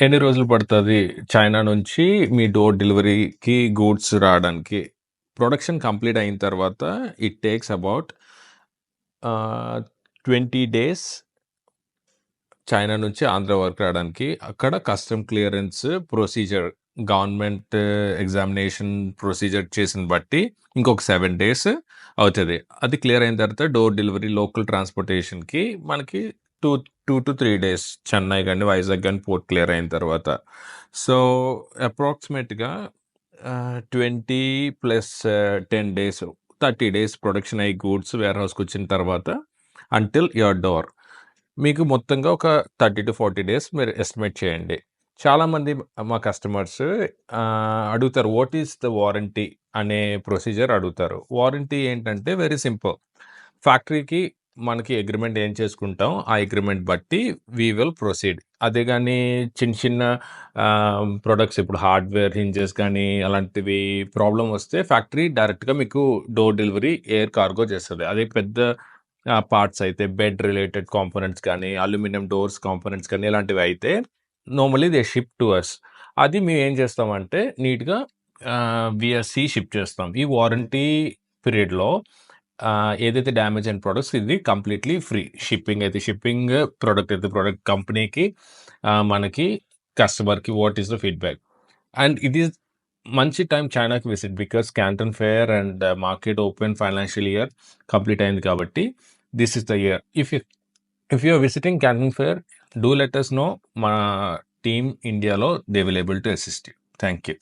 ఎన్ని రోజులు పడుతుంది చైనా నుంచి మీ డోర్ డెలివరీకి గూడ్స్ రావడానికి? ప్రొడక్షన్ కంప్లీట్ అయిన తర్వాత it takes about twenty days China నుంచి ఆంధ్ర వరకు రావడానికి. అక్కడ custom clearance procedure government examination procedure చేసిన బట్టి ఇంకొక సెవెన్ డేస్ అవుతుంది అది క్లియర్ అయిన తర్వాత డోర్ డెలివరీ లోకల్ ట్రాన్స్‌పోర్టేషన్‌కి మనకి టూ 2-3 డేస్ చెన్నై కానీ వైజాగ్ కానీ పోర్ట్ క్లియర్ అయిన తర్వాత. సో, అప్రాక్సిమేట్‌గా twenty plus 10 days 30 days production అయ్యి గూడ్స్ వేర్ హౌస్కి వచ్చిన తర్వాత అంటిల్ యువర్ డోర్. మీకు మొత్తంగా ఒక 30-40 డేస్ మీరు ఎస్టిమేట్ చేయండి. చాలామంది మా కస్టమర్స్ అడుగుతారు వాట్ ఈస్ ద వారంటీ అనే ప్రొసీజర్ అడుగుతారు. వారంటీ ఏంటంటే వెరీ సింపుల్. ఫ్యాక్టరీకి మనకి అగ్రిమెంట్ ఏం చేసుకుంటాం, ఆ అగ్రిమెంట్ బట్టి వి విల్ ప్రొసీడ్. అదే కానీ చిన్న చిన్న ప్రొడక్ట్స్ ఇప్పుడు హార్డ్‌వేర్ హింజెస్ కానీ అలాంటివి ప్రాబ్లం వస్తే ఫ్యాక్టరీ డైరెక్ట్‌గా మీకు డోర్ డెలివరీ ఎయిర్ కార్గో చేస్తుంది అదే పెద్ద పార్ట్స్ అయితే బెడ్ రిలేటెడ్ కాంపోనెంట్స్ కానీ, అల్యూమినియం డోర్స్ కాంపోనెంట్స్ కానీ ఇలాంటివి అయితే normally they ship to us. అది మేము ఏం చేస్తామంటే నీట్‌గా విఎస్సి షిప్ చేస్తాం. ఈ వారంటీ పీరియడ్‌లో ఏదైతే డ్యామేజ్ అయిన ప్రొడక్ట్స్ ఇది కంప్లీట్‌లీ ఫ్రీ. షిప్పింగ్ అయితే షిప్పింగ్, ప్రోడక్ట్ అయితే ప్రోడక్ట్ కంపెనీకి మనకి కస్టమర్‌కి what is the feedback. And ఇది మంచి టైం చైనాకి visit because Canton fair and market open financial year complete అయింది కాబట్టి this is the year. If you if you visiting Canton fair do let know. మా team ఇండియాలో they will able to assist you. Thank you.